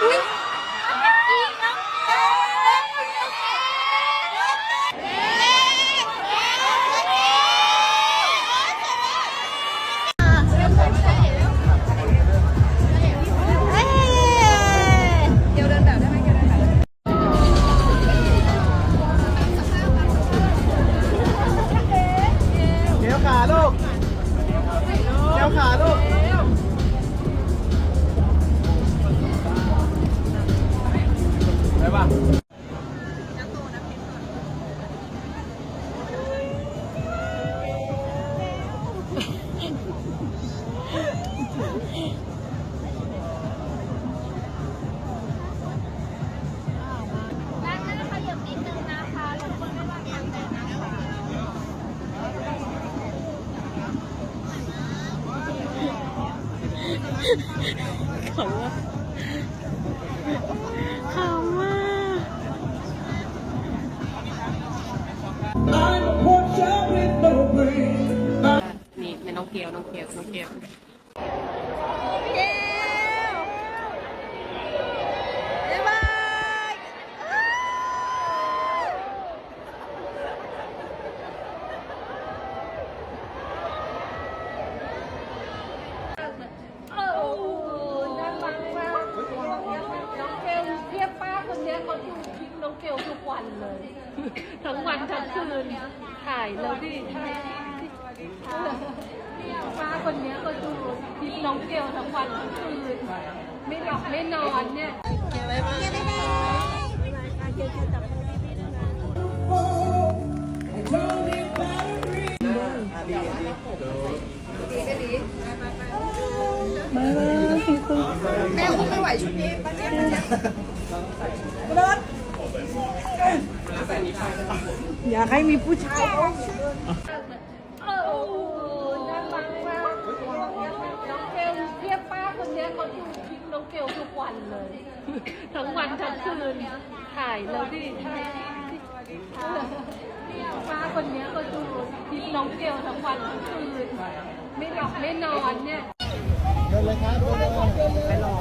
เป่ะด้านหน้าขยับนิดนึงนะคะรบกวนไม่วางกลางแดดนะคะ นี่เป็นน้องเกลน้องเกลน้องเกลบ๊ายบายโอ้น่ารักมากน้องเกลเรียกป้าคนเนี้ยเขาดูคลิปน้องเกลทุกวันเลย ทั้งวันทั้งคืนถ่ายแล้วดิป้าคนเนี้ยก็ดูคลิปน้องเกลทั้งวันทั้งคืนไม่หลับไม่นอนเนี่ยแม่คุมไม่ไหวชุดนี้ป้าเจี๊ยบป้าเจี๊ยบรถ อยากให้มีผู้ชายโอ้น่ารักมากน้องเกลเรียกป้าคนเนี้ยเขาดูคลิปน้องเกลทุกวันเลย ทั้งวันทั้งคืน ถ่ายแล้วดิป้าคนเนี้ยก็ดูคลิปน้องเกลทั้งวันทั้งคืน ไม่หลับไม่นอนเนี่ย เดินเลยครับไปรอ